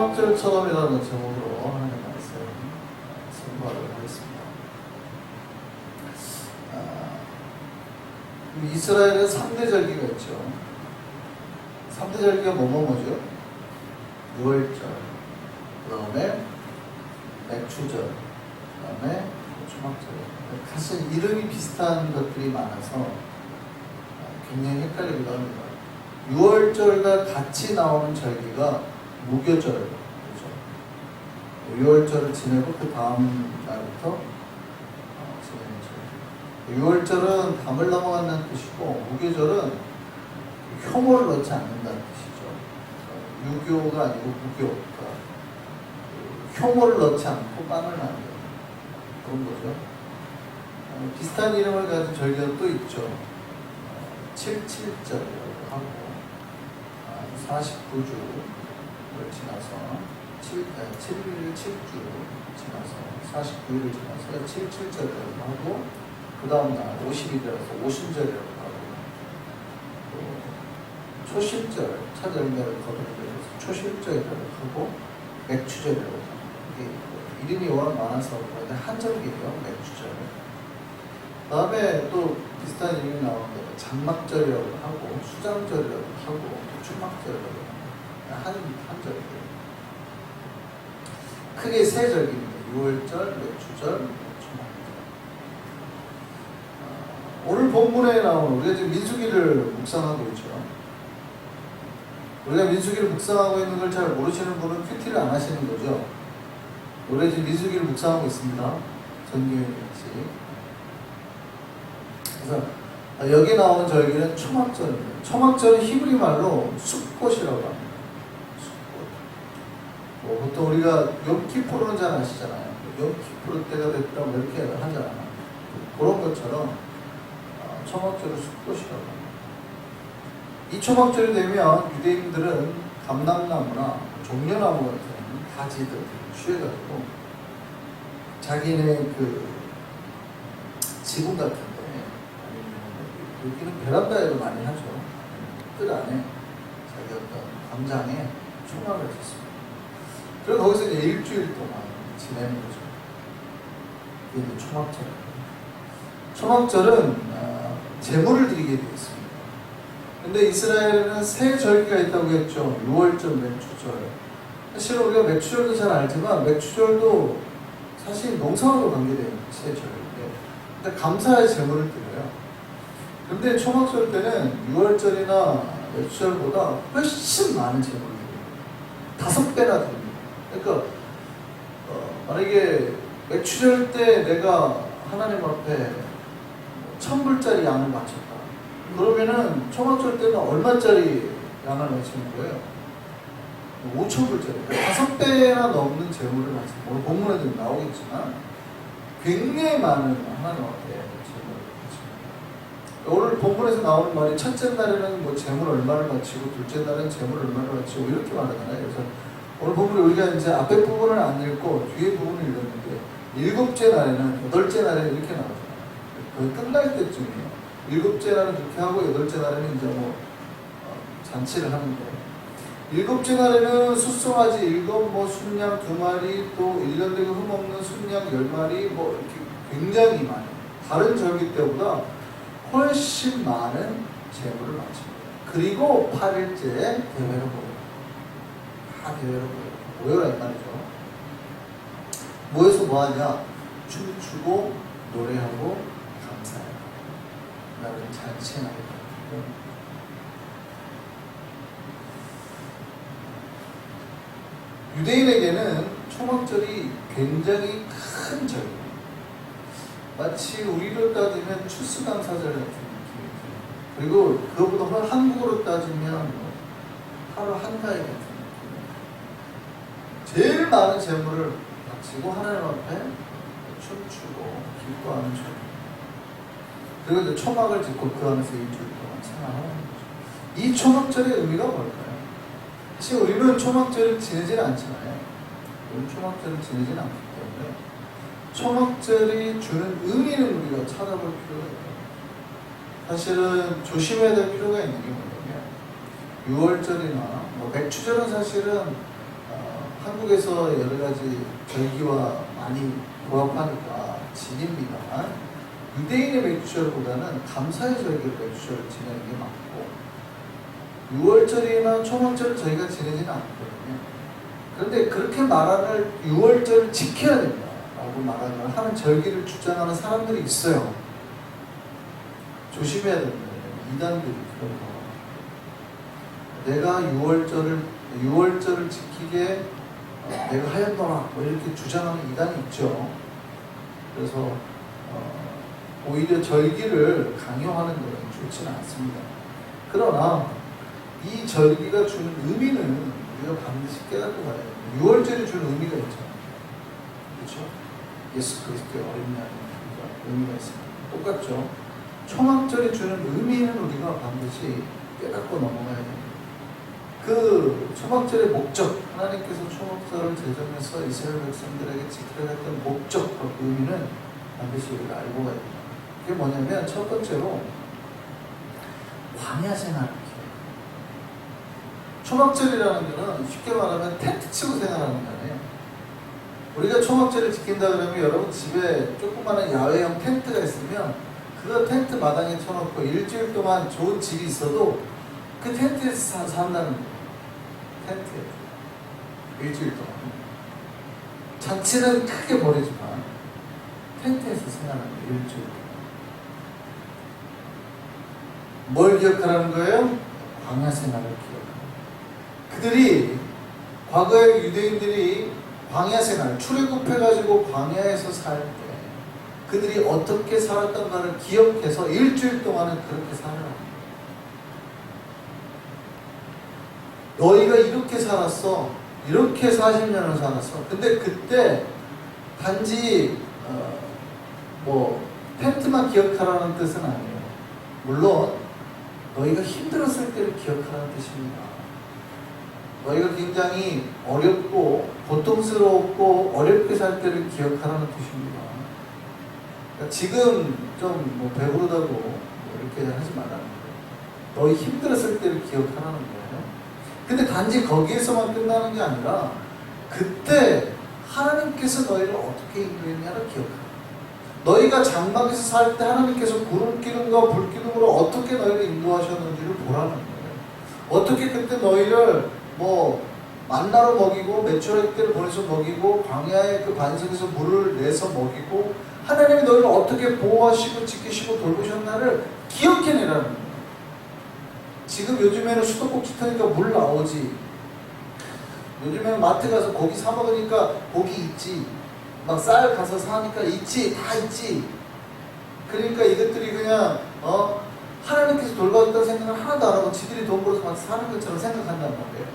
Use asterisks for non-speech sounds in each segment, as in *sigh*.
초막절처럼이라는 제목으로 하나님 말씀 선포하도록 하겠습니다. 아, 우리 이스라엘은 3대 절기가 있죠. 3대 절기가 뭐뭐 뭐죠? 6월절, 그 다음에 맥추절, 그 다음에 초막절. 사실 이름이 비슷한 것들이 많아서 아, 굉장히 헷갈리기도 합니다. 6월절과 같이 나오는 절기가 무교절, 그죠? 6월절을 지내고 그 다음 날부터 어, 지내는 절기. 6월절은 담을 넘어간다는 뜻이고 무교절은 혐오를 넣지 않는다는 뜻이죠. 어, 유교가 아니고 무교. 그러니까 그 혐오를 넣지 않고 빵을 만드는 그런 거죠. 어, 비슷한 이름을 가진 절기가 또 있죠. 어, 77절이라고 하고 49주 를 지나서 7, 7일 7주 지나서 49일을 지나서 77절이라고 하고 그 다음 날 50일이라서 50절이라고 하고 또 초실절 차절매를 거듭해서 초실절이라고 하고 맥추절이라고 합니다. 이게 뭐 이름이 워낙 많아서 그런데 한절기예요 맥추절 그 다음에 또 비슷한 이름이 나오는데 장막절이라고 하고 수장절이라고 하고 추막절이라고 합니다. 한, 한 절이에요. 크게 세 절기입니다. 6월절, 맥주절, 추막절. 아, 오늘 본문에 나오는 우리가 지금 민수기를 묵상하고 있죠. 우리가 민수기를 묵상하고 있는 걸 잘 모르시는 분은 큐티를 안 하시는 거죠. 우리가 지금 민수기를 묵상하고 있습니다. 전기회 같이. 그래서 아, 여기 나오는 절기는 초막절입니다. 초막절은 히브리 말로 숲꽃이라고 합니다. 뭐 보통 우리가 염키포로는 잘 아시잖아요. 염키포로 때가 됐다 뭐 이렇게 하잖아요. 그런 것처럼 아, 초막절은 숲꽃이라고 합니다. 이 초막절이 되면 유대인들은 감람나무나 종려나무 같은 가지들 취해가지고 자기네 그 지붕 같은데 아니면 여기는 베란다에도 많이 하죠. 뜰 안에 자기 어떤 광장에 초막을 짓습니다. 그리고 거기서 이제 일주일 동안 지내는 거죠. 이게 초막절입니다. 초막절은 아, 제물을 드리게 되어 있습니다. 근데 이스라엘에는 세 절기가 있다고 했죠. 6월절, 맥추절. 사실 우리가 맥추절도 잘 알지만 맥추절도 사실 농사하고 관계된 세 절인데 근데 감사의 제물을 드려요. 근데 초막절 때는 6월절이나 맥추절보다 훨씬 많은 제물을 드려요. 다섯 배나 드립니다. 그러니까 어, 만약에 맥추절 때 내가 하나님 앞에 천불짜리 양을 바쳤다. 그러면은 초막절 때는 얼마짜리 양을 바치는 거예요? 5천불짜리. 다섯 배나 넘는 재물을 오늘 본문에 좀 나오겠지만 굉장히 많은 하나님 앞에 재물을 바칩니다. 오늘 본문에서 나오는 말이 첫째 날에는 뭐 재물 얼마를 바치고 둘째 날은 재물 얼마를 바치고 이렇게 말하잖아요. 그래서 오늘 본문에 우리가 이제 앞에 부분을 안 읽고 뒤에 부분을 읽었는데 일곱째 날에는 여덟째 날에는 이렇게 나오잖아요. 거의 끝날 때쯤이에요. 일곱째 날은 그렇게 하고 여덟째 날에는 이제 뭐 어, 잔치를 하는데 일곱째 날에는 숫송아지 일곱 뭐 순양 두 마리 또 일년 되고 흠없는 순양 열 마리 뭐 이렇게 굉장히 많이 다른 절기 때보다 훨씬 많은 재물을 바칩니다. 그리고 8일째 대회를 보여요. 다 보여요. 모여라 이 말이죠. 모여서 뭐 하냐? 춤추고 노래하고 감사해요. 나는 잔치나게 유대인에게는 초막절이 굉장히 큰 절입니다. 마치 우리로 따지면 추수감사절 같은 느낌이죠. 그리고 그것보다 훨- 한국으로 따지면 뭐 하루 한 가위 같은 느낌. 제일 많은 재물을 바치고 하나님 앞에 춤추고 기뻐하는 절. 그리고 이제 초막을 짓고 그 안에서 일주일 동안 생활하는 거죠. 이 초막절의 의미가 뭘까요? 사실 우리는 초막절을 지내지는 않잖아요. 우리는 초막절을 지내지는 않기 때문에 초막절이 주는 의미는 우리가 찾아볼 필요가 있어요. 사실은 조심해야 될 필요가 있는 게 뭐냐면 6월절이나 뭐 맥추절은 사실은 어, 한국에서 여러 가지 절기와 많이 부합하니까 진입니다만 유대인의 맥주절보다는 감사의 절기를 맥주절을 지내는 게 맞고 6월절이나 초막절을 저희가 지내지는 않거든요. 그런데 그렇게 말하는 6월절을 지켜야 된다라고 말하는 하는 절기를 주장하는 사람들이 있어요. 조심해야 됩니다. 이단들이 그런 거. 내가 6월절을 6월절을 지키게 어, 내가 하였노라 뭐 이렇게 주장하는 이단이 있죠. 그래서 어, 오히려 절기를 강요하는 것은 좋지는 않습니다. 그러나 이 절기가 주는 의미는 우리가 반드시 깨닫고 가야 돼요. 6월절이 주는 의미가 있잖아요. 그렇죠? 예수 그리스도의 어린 양의 의미가 있습니다. 똑같죠? 초막절이 주는 의미는 우리가 반드시 깨닫고 넘어가야 됩니다. 그 초막절의 목적, 하나님께서 초막절을 제정해서 이스라엘 백성들에게 지키려 했던 목적과 그 의미는 반드시 우리가 알고 가야 됩니다. 그게 뭐냐면 첫 번째로 광야 생활을. 초막절이라는 거는 쉽게 말하면 텐트 치고 생활하는 거예요. 우리가 초막절을 지킨다 그러면 여러분 집에 조그마한 야외형 텐트가 있으면 그 텐트 마당에 쳐놓고 일주일 동안 좋은 집이 있어도 그 텐트에서 사, 산다는 거예요. 텐트에. 일주일 동안. 자취는 크게 버리지만 텐트에서 생활하는. 일주일 동안. 뭘 기억하라는 거예요? 광야 생활을 기억하는 그들이 과거에 유대인들이 광야 생활, 출애굽해가지고 광야에서 살 때 그들이 어떻게 살았던가를 기억해서 일주일 동안은 그렇게 살아라. 너희가 이렇게 살았어. 이렇게 40년을 살았어. 근데 그때 단지 어, 뭐 텐트만 기억하라는 뜻은 아니에요. 물론 너희가 힘들었을 때를 기억하라는 뜻입니다. 너희가 굉장히 어렵고 고통스럽고 어렵게 살 때를 기억하라는 뜻입니다. 그러니까 지금 좀 뭐 배부르다고 뭐 이렇게 하지 말라는 거예요. 너희 힘들었을 때를 기억하라는 거예요. 근데 단지 거기에서만 끝나는 게 아니라 그때 하나님께서 너희를 어떻게 인도했냐를 기억하라. 너희가 장막에서 살 때 하나님께서 구름 기둥과 불 기둥으로 어떻게 너희를 인도하셨는지를 보라는 거예요. 어떻게 그때 너희를 뭐 만나러 먹이고 때를 보내서 먹이고 광야의 그 반석에서 물을 내서 먹이고 하나님이 너희를 어떻게 보호하시고 지키시고 돌보셨나를 기억해내라는 거예요. 지금 요즘에는 수도꼭지 터니까 물 나오지. 요즘에는 마트 가서 고기 사 먹으니까 고기 있지. 막 쌀 가서 사니까 있지. 다 있지. 그러니까 이것들이 그냥 어 하나님께서 돌봐줬다는 생각을 하나도 안 하고 지들이 돈 벌어서 막 사는 것처럼 생각한단 말이에요.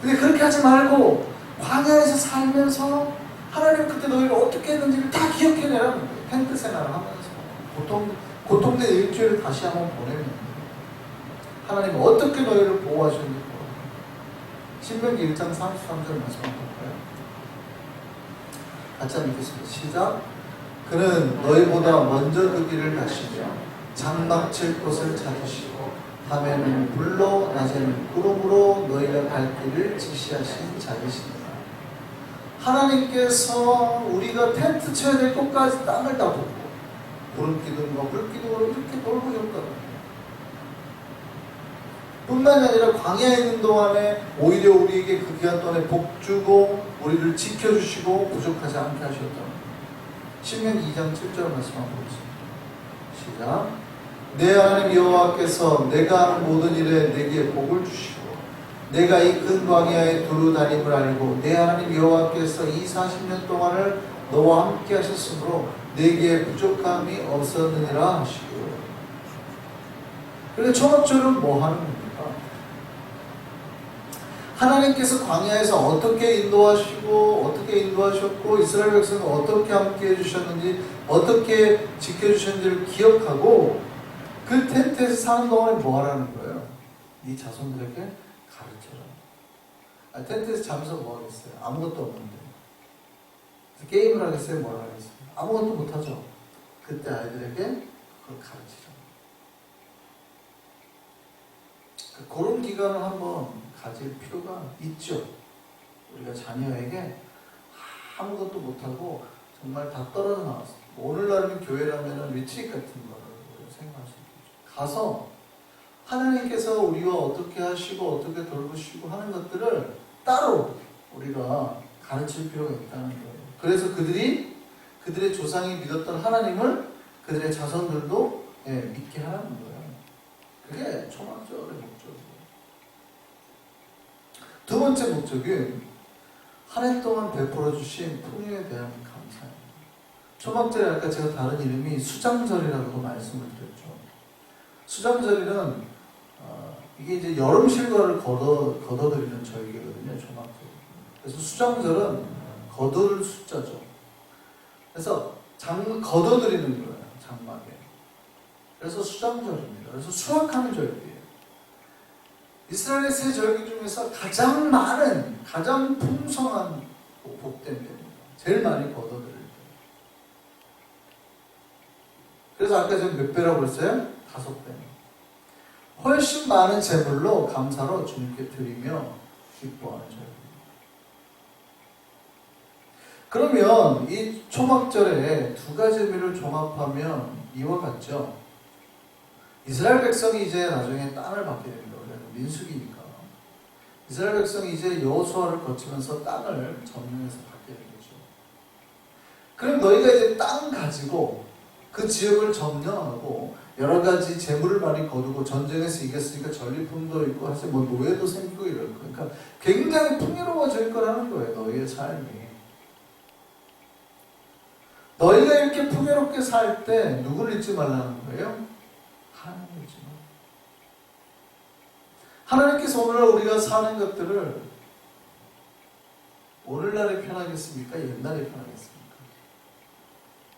근데 그렇게 하지 말고 광야에서 살면서 하나님 그때 너희를 어떻게 했는지를 다 기억해내라는 거예요. 텐트 생활을 하면서 고통 고통된 일주일을 다시 한번 보내면 하나님 어떻게 너희를 보호하셨는지. 신명기 1장 33절 말씀 한번 볼까요? 같이 한번 읽겠습니다. 시작. 그는 너희보다 먼저 그 길을 가시며 장막 칠 곳을 찾으시고 밤에는 불로 낮에는 구름으로 너희가 갈 길을 지시하신 자이시니라. 하나님께서 우리가 텐트 쳐야 될 곳까지 땅을 다 보고 구름 기둥과 불 기둥으로 이렇게 돌보셨다는 뿐만이 아니라 광야에 있는 동안에 오히려 우리에게 그 기간 동안에 복 주고 우리를 지켜주시고 부족하지 않게 하셨다. 신명 2장 7절 말씀 한번 보겠습니다. 시작. 내 하나님 여호와께서 내가 하는 모든 일에 내게 복을 주시고 내가 이큰 광야에 두루 다님을 알고 내 하나님 여호와께서 이 40년 동안을 너와 함께 하셨으므로 내게 부족함이 없었느니라 하시고 그런데 초막절은 뭐 하는 겁니까? 하나님께서 광야에서 어떻게 인도하시고 어떻게 인도하셨고 이스라엘 백성을 어떻게 함께 해주셨는지 어떻게 지켜주셨는지를 기억하고 그 텐트에서 사는 동안에 뭐 하라는 거예요? 네 자손들에게 가르쳐라. 아, 텐트에서 자면서 뭐 하겠어요? 아무것도 없는데. 게임을 하겠어요? 뭘 하겠어요? 아무것도 못하죠. 그때 아이들에게 그걸 가르치라. 그 그런 기간을 한번 가질 필요가 있죠. 우리가 자녀에게 아무것도 못하고 정말 다 떨어져 나왔어. 오늘날은 교회라면 리트릿 같은 거를 생각할 수 있죠. 가서 하나님께서 우리와 어떻게 하시고 어떻게 돌보시고 하는 것들을 따로 우리가 가르칠 필요가 있다는 거예요. 그래서 그들이 그들의 조상이 믿었던 하나님을 그들의 자손들도 예, 믿게 하라는 거예요. 그게 초막절의 목적이에요. 두 번째 목적은 한 해 동안 베풀어 주신 풍요에 대한 감사예요. 초막절에 아까 제가 다른 이름이 수장절이라고도 말씀을 드렸죠. 수장절이는 어, 이게 이제 여름 실과를 걷어 걷어들이는 절기거든요. 초막절. 그래서 수장절은 거둘 숫자죠. 그래서 장 걷어들이는 거예요. 장막에. 그래서 수장절입니다. 그래서 수확하는 절기예요. 이스라엘의 세 절기 중에서 가장 많은, 가장 풍성한 복된 때입니다. 제일 많이 걷어들일 때. 그래서 아까 제가 몇 배라고 그랬어요? 다섯 배. 훨씬 많은 재물로 감사로 주님께 드리며 기뻐하는 절기입니다. 그러면 이 초막절에 두 가지 의미를 종합하면 이와 같죠. 이스라엘 백성이 이제 나중에 땅을 받게 됩니다. 민숙이니까. 이스라엘 백성이 이제 여호수아를 거치면서 땅을 점령해서 받게 되겠죠. 그럼 너희가 이제 땅 가지고 그 지역을 점령하고 여러 가지 재물을 많이 거두고 전쟁에서 이겼으니까 전리품도 있고 사실 뭐 노예도 생기고 이럴 거. 그러니까 굉장히 풍요로워질 거라는 거예요. 너희의 삶이. 너희가 이렇게 풍요롭게 살 때 누구를 잊지 말라는 거예요? 하나님을 잊지 마. 하나님께서 오늘 우리가 사는 것들을 오늘날에 편하겠습니까? 옛날에 편하겠습니까?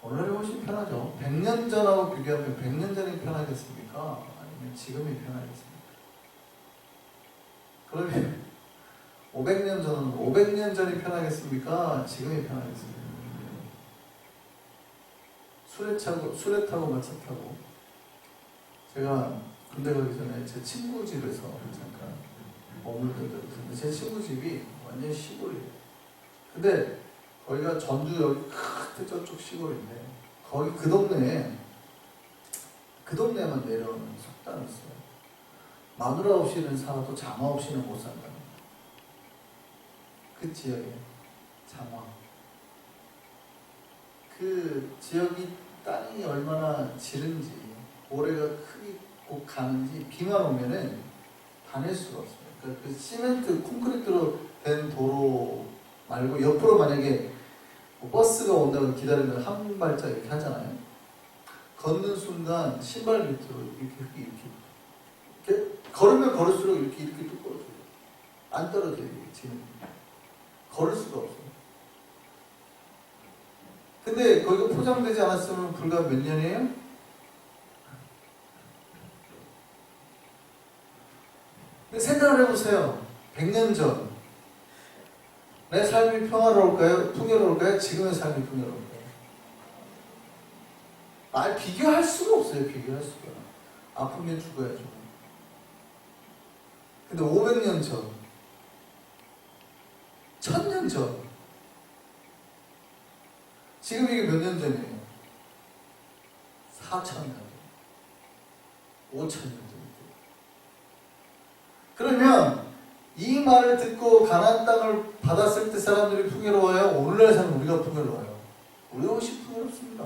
오늘날이 훨씬 편하죠. 100년 전하고 비교하면 100년 전이 편하겠습니까? 아니면 지금이 편하겠습니까? 그러면 500년 전은 500년 전이 편하겠습니까? 지금이 편하겠습니까? 술에 타고 술에 타고 마차 타고 제가 군대 가기 전에 제 친구 집에서 잠깐 머물던 적이 있었는데 제 친구 집이 완전 시골이에요. 근데 거기가 전주 여기 끝에 저쪽 시골인데 거기 그 동네에 그 동네만 내려오는 속담이 있어요. 마누라 없이는 살아도 장화 없이는 못 산다. 그 지역에 장화. 그 지역이 땅이 얼마나 지른지 모래가 꼭 가는지 비만 오면은 다닐 수가 없어요. 그러니까 그 시멘트 콘크리트로 된 도로 말고 옆으로 만약에 뭐 버스가 온다고 기다리면 한 발짝 이렇게 하잖아요. 걷는 순간 신발 밑으로 이렇게 이렇게 이렇게, 이렇게 걸으면 걸을수록 이렇게 이렇게 두꺼워져요. 안 떨어져요. 지금 걸을 수가 없어요. 근데 거기가 포장되지 않았으면 불과 몇 년이에요? 근데 생각을 해보세요. 100년 전. 내 삶이 평화로울까요? 풍요로울까요? 지금의 삶이 풍요로울까요? 말 비교할 수가 없어요. 비교할 수가. 아프면 죽어야죠. 근데 500년 전, 1000년 전, 지금 이게 몇 년 전이에요? 4천 년 전, 5천 년 전. 그러면 이 말을 듣고 가나안 땅을 받았을 때 사람들이 풍요로워요. 오늘날 사람 우리가 풍요로워요. 우리가 훨씬 풍요롭습니다.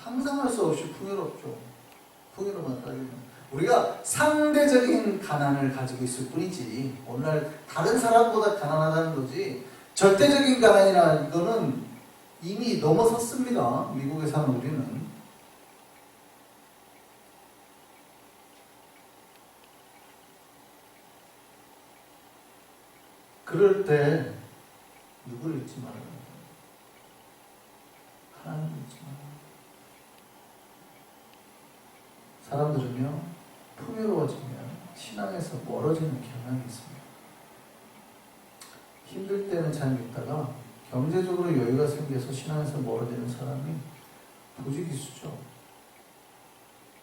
상상할 수 없이 풍요롭죠. 풍요로운 땅이면. 우리가 상대적인 가난을 가지고 있을 뿐이지 오늘날 다른 사람보다 가난하다는 거지 절대적인 가난이라는 거는 이미 넘어섰습니다. 미국에 사는 우리는. 그럴 때 누구를 잊지 말아요. 하나님을 잊지 말아요. 사람들은요, 풍요로워지면 신앙에서 멀어지는 경향이 있습니다. 힘들 때는 잘 믿다가 경제적으로 여유가 생겨서 신앙에서 멀어지는 사람이 부지기수죠.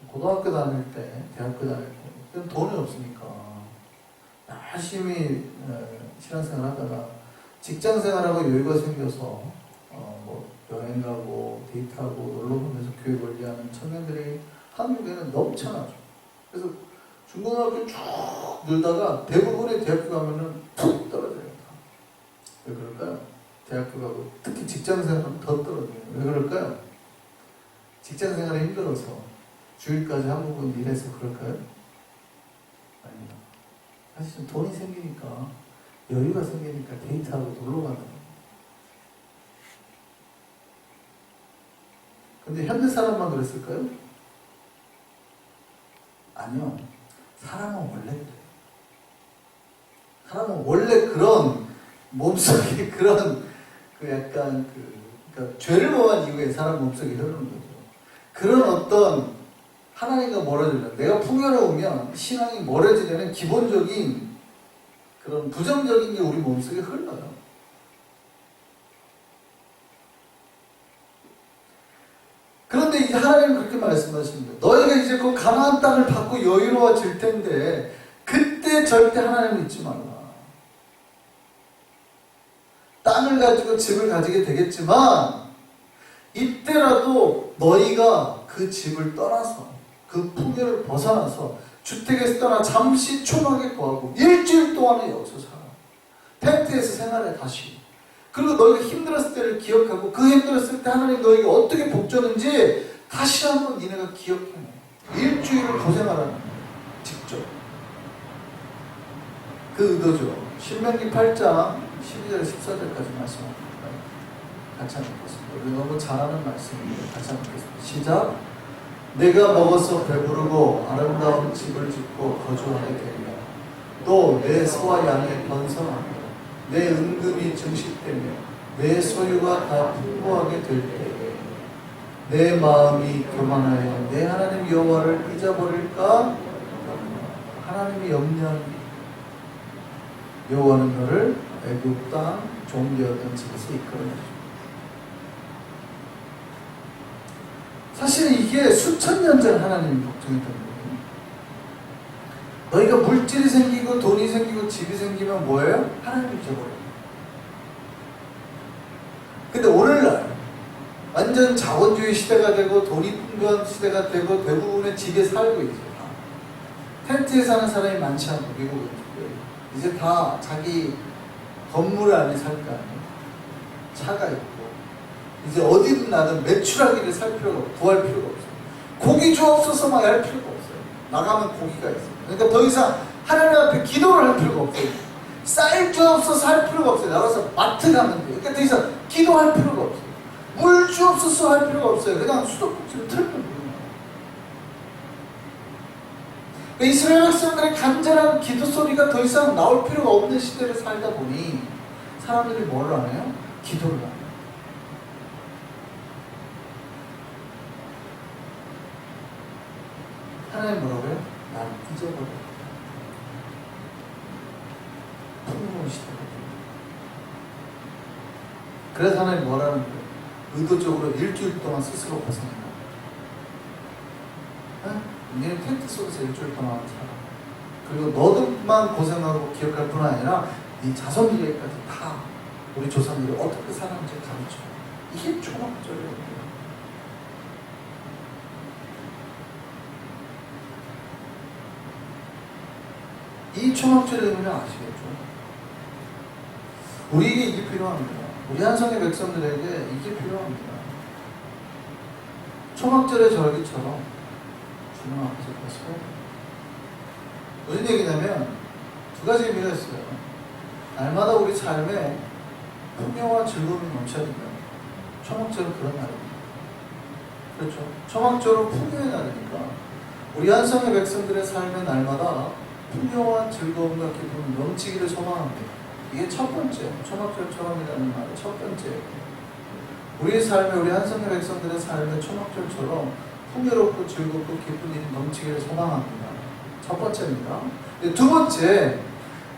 고등학교 다닐 때, 대학교 다닐 때, 돈이 없으니까 열심히 어, 신앙생활 하다가 직장생활하고 여유가 생겨서 어, 뭐 여행 가고 데이트하고 놀러 가면서 교회 관리하는 청년들이 한국에는 넘쳐나죠. 그래서 중고등학교 쭉 놀다가 대부분의 대학교 가면은 푹 떨어져요. 다. 왜 그럴까요? 대학교 가고 특히 직장생활은 더 떨어져요. 왜 그럴까요? 직장생활이 힘들어서 주일까지 한국은 일해서 그럴까요? 아닙니다. 사실 돈이 생기니까 여유가 생기니까 데이트하고 놀러 가는 거예요. 근데 현대 사람만 그랬을까요? 아니요. 사람은 원래 그래요. 사람은 원래 그런 몸속에 *laughs* 그런 그 약간 그 그러니까 죄를 범한 이후에 사람 몸속에 흐르는 거죠. 그런 어떤 하나님과 멀어지는 내가 풍요로우면 신앙이 멀어지려는 기본적인 그런 부정적인 게 우리 몸속에 흘러요. 그런데 이제 하나님은 그렇게 말씀하십니다. 너희가 이제 그 가나안 땅을 받고 여유로워질 텐데 그때 절대 하나님을 잊지 말라. 땅을 가지고 집을 가지게 되겠지만 이때라도 너희가 그 집을 떠나서 그 풍요를 벗어나서 주택에서 떠나 잠시 초막에 거하고 일주일 동안은 여기서 살아. 텐트에서 생활해 다시. 그리고 너희가 힘들었을 때를 기억하고 그 힘들었을 때 하나님 너희가 어떻게 복줬는지 다시 한번 니네가 기억해내. 일주일을 고생하라는. 직접. 그 의도죠. 신명기 8장 12절 14절까지 말씀합니다. 같이 한번 보겠습니다. 너무 잘하는 말씀입니다. 같이 한번 보겠습니다. 시작. 내가 먹어서 배부르고 아름다운 집을 짓고 거주하게 되며 또내 소와 양이 번성하며 내 은금이 증식되며 내 소유가 다 풍부하게 될 때에 내 마음이 교만하여 내 하나님 여호와를 잊어버릴까 하나님이 염려하는 여호와는 너를 애굽 땅 종되었던 집에서 이끌어내죠. 사실 이게 수천 년 전 하나님이 걱정했던 거예요. 너희가 물질이 생기고 돈이 생기고 집이 생기면 뭐예요? 하나님 잊어버려요. 근데 오늘날 완전 자본주의 시대가 되고 돈이 풍부한 시대가 되고 대부분의 집에 살고 있어요. 텐트에 사는 사람이 많지 않고 미국은 이제 다 자기 건물 안에 살거 아니에요. 차가 있고 이제 어디든 나든 매출하기를 살 필요가 없고 구할 필요가 없어요. 고기 주옵소서 막 할 필요가 없어요. 나가면 고기가 있어요. 그러니까 더 이상 하나님 앞에 기도를 할 필요가 없어요. 쌀 주옵소서 할 필요가 없어요. 나가서 마트 가면 돼요. 그러니까 더 이상 기도할 필요가 없어요. 물 주옵소서 할 필요가 없어요. 그냥 수도꼭지를 틀면 돼요. 그러니까 이스라엘 백성들의 간절한 기도 소리가 더 이상 나올 필요가 없는 시대를 살다 보니 사람들이 뭘안 해요? 기도를 안 해요. 하나님 뭐라고요? 난 잊어버려. 돼. 그래서 하나님 뭐라는 거예요? 의도적으로 일주일 동안 스스로. 응? 니네 텐트 속에서 일주일 동안 살아. 그리고 너들만 고생하고 기억할 뿐 아니라 네 자손 미래까지 다 우리 조상들이 어떻게 살았는지 가르쳐. 이게 초막절이에요. 이 초막절의 의미를 아시겠죠? 우리에게 이게 필요합니다. 우리 한성의 백성들에게 이게 필요합니다. 초막절의 절기처럼 주님 앞에서 보시고 무슨 얘기냐면 두 가지 의미가 있어요. 날마다 우리 삶에 풍요와 즐거움이 넘쳐야 된다. 초막절은 그런 날입니다. 그렇죠. 초막절은 풍요의 날이니까 우리 한성의 백성들의 삶의 날마다 풍요와 즐거움과 기쁨이 넘치기를 소망합니다. 이게 첫 번째, 초막절처럼이라는 말의 첫 번째. 우리 삶에 우리 한성의 백성들의 삶의 초막절처럼 풍요롭고 즐겁고 기쁜 일이 넘치기를 소망합니다. 첫 번째입니다. 근데 두 번째,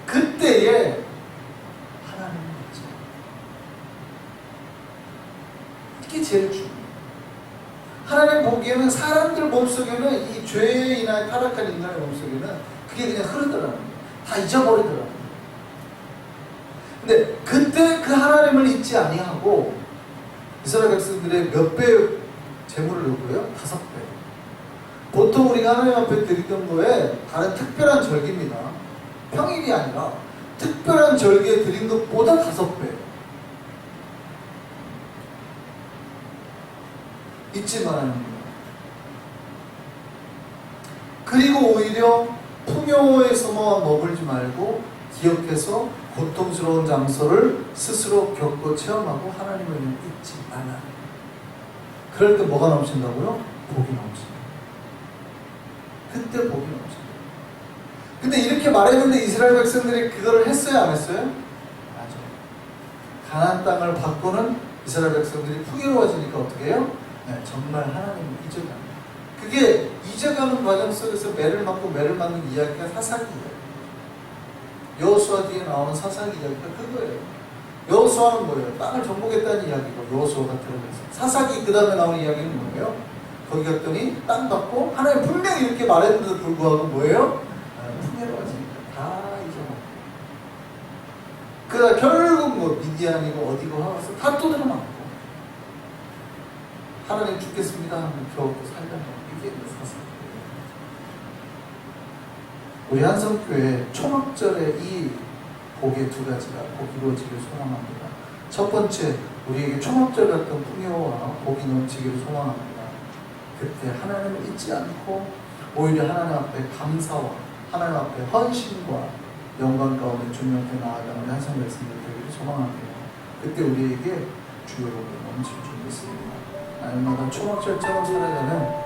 그때에 하나님을 믿자. 이게 제일 중요해요. 하나님 보기에는 사람들 몸속에는 이 죄에 인하여 타락한 인간의 몸속에는 그게 그냥 흐르더라는 거예요. 다 잊어버리더라는 근데 그때 그 하나님을 잊지 아니하고 이스라엘 백성들의 몇배 재물을 요구해요? 다섯 배. 보통 우리가 하나님 앞에 드리던 거에 다른 특별한 절기입니다. 평일이 아니라 특별한 절기에 드린 것보다 다섯 배. 잊지 말아야 합니다. 그리고 오히려 풍요에서만 머물지 말고 기억해서 고통스러운 장소를 스스로 겪고 체험하고 하나님을 잊지 말라. 그럴 때 뭐가 넘친다고요? 복이 넘친다. 그때 복이 넘친다. 근데 이렇게 말했는데 이스라엘 백성들이 그거를 했어요, 안 했어요? 맞아. 가나안 땅을 받고는 이스라엘 백성들이 풍요로워지니까 어떻게 해요? 네, 정말 하나님을 잊어갑니다. 그게 잊어가는 과정 속에서 매를 맞고 매를 맞는 이야기가 사사기예요. 여호수아 뒤에 나오는 사사기 이야기가 그거예요. 여호수아는 뭐예요? 땅을 정복했다는 이야기고 여호수아가 들어가서 사사기 그 다음에 나오는 이야기는 뭐예요? 거기 갔더니 땅 받고 하나님 분명히 이렇게 말했는데도 불구하고 뭐예요? 아, 풍요로워지니까 다 잊어먹고 그러다 결국 뭐 미디안이고 어디고 하면서 다또 들어맞고 하나님 죽겠습니다 하면 겨우 또 살려고 이게 사사기 우리 한성교회 초막절에 이 복의 두 가지가 꼭 이루어지길 소망합니다. 첫 번째, 우리에게 초막절 같은 풍요와 복이 넘치기를 소망합니다. 그때 하나님을 잊지 않고 오히려 하나님 앞에 감사와 하나님 앞에 헌신과 영광 가운데 주님 앞에 나아가는 우리 한성 백성들 되기를 소망합니다. 그때 우리에게 복이 넘칠 줄 믿습니다. 날마다 초막절처럼 살아가는